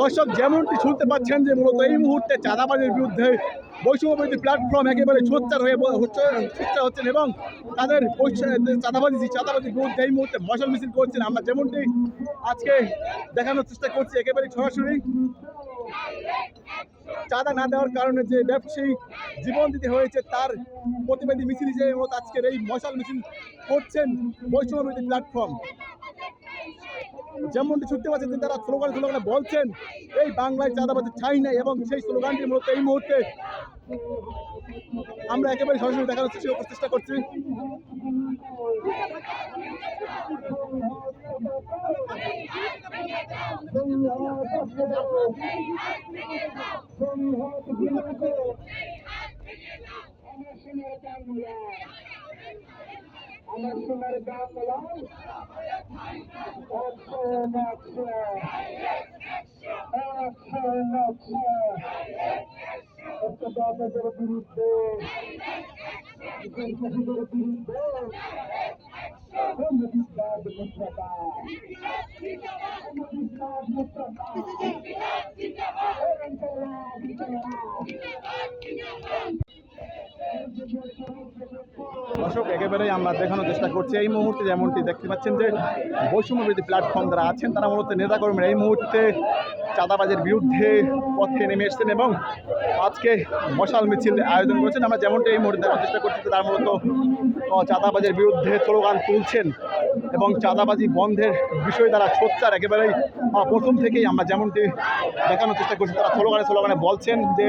দর্শক, যেমনটি শুনতে পাচ্ছেন যে মূলত এই মুহূর্তে চাঁদাবাজের বিরুদ্ধে বৈষম্যবিরোধী প্ল্যাটফর্ম একেবারে সোচ্চার হয়ে হচ্ছে, সোচ্চার হচ্ছেন এবং তাদের চাঁদাবাজি চাঁদাবাজির বিরুদ্ধে এই মুহূর্তে মশাল মিছিল করছেন। আমরা যেমনটি আজকে দেখানোর চেষ্টা করছি একেবারে সরাসরি। চাঁদা না দেওয়ার কারণে যে ব্যবসায়ী জীবন দিতে হয়েছে, তার প্রতিবাদী মিছিল হিসেবে আজকের এই মশাল মিছিল করছেন বৈষম্যবিরোধী প্ল্যাটফর্ম যেমনটি শুনতে পাচ্ছেন তারা স্লোগান স্লোগানে বলছেন, এই বাংলায় চাঁদাবাজি চাই নাই এবং সেই স্লোগানটি মূলত এই মুহূর্তে আমরা একেবারে সরাসরি দেখানোর চেষ্টা করছি আমার সোনার গাছ লাল একশো একশো একশো একশো একটা দাদাদের বিরুদ্ধে দেশবাসীদের বিরুদ্ধে নদীবাদ মুস্তফা নদীবাদ দর্শক, একেবারেই আমরা দেখানোর চেষ্টা করছি এই মুহূর্তে যেমনটি দেখতে পাচ্ছেন যে বৈষম্যবিরোধী প্ল্যাটফর্ম যারা আছেন, তারা মূলত নেতাকর্মীরা এই মুহূর্তে চাঁদাবাজের বিরুদ্ধে পথে নেমে এসছেন এবং আজকে মশাল মিছিল আয়োজন করেছেন। আমরা যেমনটি এই মুহূর্তে দেখার চেষ্টা করছি তারা মূলত চাঁদাবাজের বিরুদ্ধে স্লোগান তুলছেন এবং চাঁদাবাজি বন্ধের বিষয়ে তারা সোচ্চার। একেবারেই প্রথম থেকেই আমরা যেমনটি দেখানোর চেষ্টা করছি, তারা স্লোগানে স্লোগানে বলছেন যে